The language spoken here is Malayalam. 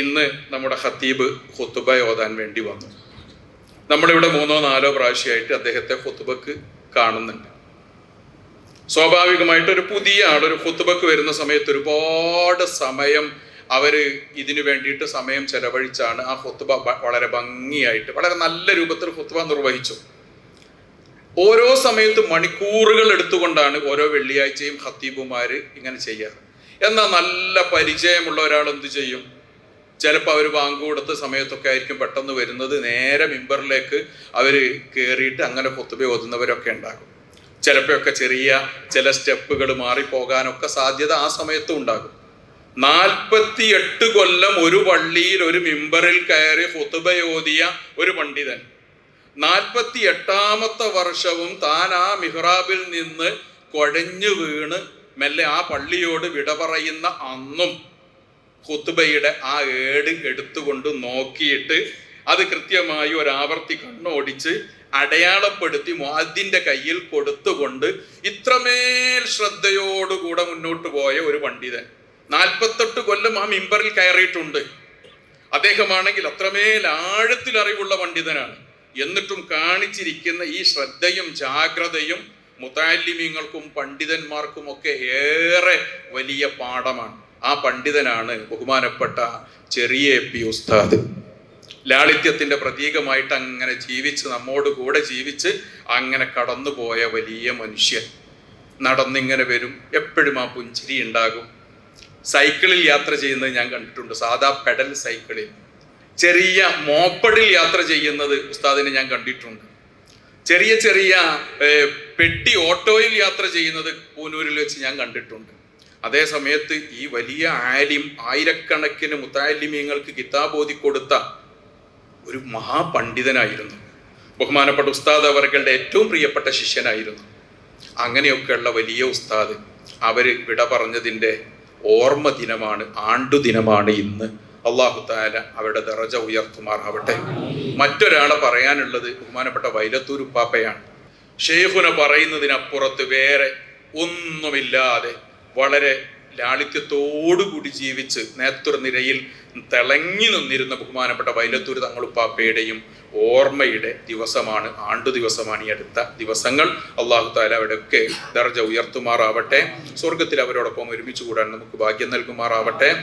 ഇന്ന് നമ്മുടെ ഖത്തീബ് ഹുത്തുബ ഓതാൻ വേണ്ടി വന്നു. നമ്മളിവിടെ മൂന്നോ നാലോ പ്രാവശ്യമായിട്ട് അദ്ദേഹത്തെ ഹുത്തുബക്ക് കാണുന്നുണ്ട്. സ്വാഭാവികമായിട്ട് ഒരു പുതിയ ആൾ ഒരു ഹുത്തുബക്ക് വരുന്ന സമയത്ത് ഒരുപാട് സമയം അവർ ഇതിനു വേണ്ടിയിട്ട് സമയം ചെലവഴിച്ചാണ് ആ ഹുത്തുബ വളരെ ഭംഗിയായിട്ട് വളരെ നല്ല രൂപത്തിൽ ഹുത്തുബ നിർവഹിച്ചു. ഓരോ സമയത്തും മണിക്കൂറുകൾ എടുത്തുകൊണ്ടാണ് ഓരോ വെള്ളിയാഴ്ചയും ഖത്തീബുമാര് ഇങ്ങനെ ചെയ്യാറ്. എന്നാൽ നല്ല പരിചയമുള്ള ഒരാൾ എന്ത് ചെയ്യും? ചിലപ്പോൾ അവർ ബാങ്ക് കൊടുത്ത സമയത്തൊക്കെ ആയിരിക്കും പെട്ടെന്ന് വരുന്നത്. നേരെ മിമ്പറിലേക്ക് അവർ കയറിയിട്ട് അങ്ങനെ പൊത്തുപോയി ഓതുന്നവരൊക്കെ ഉണ്ടാകും. ചിലപ്പോഴൊക്കെ ചെറിയ ചില സ്റ്റെപ്പുകൾ മാറിപ്പോകാനൊക്കെ സാധ്യത ആ സമയത്തും ഉണ്ടാകും. കൊല്ലം ഒരു പള്ളിയിൽ ഒരു മിമ്പറിൽ കയറി ഹുത്തുബയോദിയ ഒരു പണ്ഡിതൻ. നാൽപ്പത്തി എട്ടാമത്തെ വർഷവും താൻ ആ മിഹ്റാബിൽ നിന്ന് കുഴഞ്ഞു വീണ് മെല്ലെ ആ പള്ളിയോട് വിട പറയുന്ന അന്നും ഖുത്തുബയുടെ ആ ഏട് എടുത്തുകൊണ്ട് നോക്കിയിട്ട് അത് കൃത്യമായി ഒരാവർത്തി കണ്ണോടിച്ച് അടയാളപ്പെടുത്തി മുഅദ്ദിന്റെ കയ്യിൽ കൊടുത്തുകൊണ്ട് ഇത്രമേൽ ശ്രദ്ധയോടുകൂടെ മുന്നോട്ട് പോയ ഒരു പണ്ഡിതൻ. നാൽപ്പത്തെട്ട് കൊല്ലം ആ മിമ്പറിൽ കയറിയിട്ടുണ്ട്. അദ്ദേഹമാണെങ്കിൽ അത്രമേൽ ആഴത്തിൽ അറിവുള്ള പണ്ഡിതനാണ്. എന്നിട്ടും കാണിച്ചിരിക്കുന്ന ഈ ശ്രദ്ധയും ജാഗ്രതയും മുതാലിമ്യങ്ങൾക്കും പണ്ഡിതന്മാർക്കും ഒക്കെ ഏറെ വലിയ പാഠമാണ്. ആ പണ്ഡിതനാണ് ബഹുമാനപ്പെട്ട ചെറിയ പി ഉസ്താദ്. ലാളിത്യത്തിന്റെ പ്രതീകമായിട്ട് അങ്ങനെ ജീവിച്ച് നമ്മോട് കൂടെ ജീവിച്ച് അങ്ങനെ കടന്നുപോയ വലിയ മനുഷ്യൻ. നടന്നിങ്ങനെ വരും. എപ്പോഴും ആ പുഞ്ചിരി ഉണ്ടാകും. സൈക്കിളിൽ യാത്ര ചെയ്യുന്നത് ഞാൻ കണ്ടിട്ടുണ്ട്. സാധാ പെഡൽ സൈക്കിളിൽ. ചെറിയ മോപ്പഡിൽ യാത്ര ചെയ്യുന്നത് ഉസ്താദിനെ ഞാൻ കണ്ടിട്ടുണ്ട്. ചെറിയ ചെറിയ പെട്ടി ഓട്ടോയിൽ യാത്ര ചെയ്യുന്നത് പൂനൂരിൽ വെച്ച് ഞാൻ കണ്ടിട്ടുണ്ട്. അതേ സമയത്ത് ഈ വലിയ ആലിം ആയിരക്കണക്കിന് മുത്താലിമീങ്ങൾക്ക് കിതാബ് ഓതി കൊടുത്ത ഒരു മഹാപണ്ഡിതനായിരുന്നു. ബഹുമാനപ്പെട്ട ഉസ്താദ് അവർകളുടെ ഏറ്റവും പ്രിയപ്പെട്ട ശിഷ്യനായിരുന്നു. അങ്ങനെയൊക്കെയുള്ള വലിയ ഉസ്താദ് അവർ വിട പറഞ്ഞതിന്റെ ഓർമ്മ ദിനമാണ് ആണ്ടു ദിനമാണ് ഇന്ന്. അള്ളാഹു താല അവരുടെ ദറജ ഉയർത്തുമാറാവട്ടെ. മറ്റൊരാളെ പറയാനുള്ളത് ബഹുമാനപ്പെട്ട വൈലത്തൂർ ഉപ്പാപ്പയാണ്. ഷെയ്ഖുന പറയുന്നതിനപ്പുറത്ത് വേറെ ഒന്നുമില്ലാതെ വളരെ ലാളിത്യത്തോടുകൂടി ജീവിച്ച് നേതൃനിരയിൽ തിളങ്ങി നിന്നിരുന്ന ബഹുമാനപ്പെട്ട വൈലത്തൂർ തങ്ങളുപ്പാപ്പയുടെയും ഓർമ്മയുടെ ദിവസമാണ് ആണ്ടു ദിവസമാണ് ഈ അടുത്ത ദിവസങ്ങൾ. അള്ളാഹു താല അവിടെയൊക്കെ ദർജ ഉയർത്തുമാറാവട്ടെ. സ്വർഗത്തിൽ അവരോടൊപ്പം ഒരുമിച്ച് കൂടാൻ നമുക്ക് ഭാഗ്യം നൽകുമാറാവട്ടെ.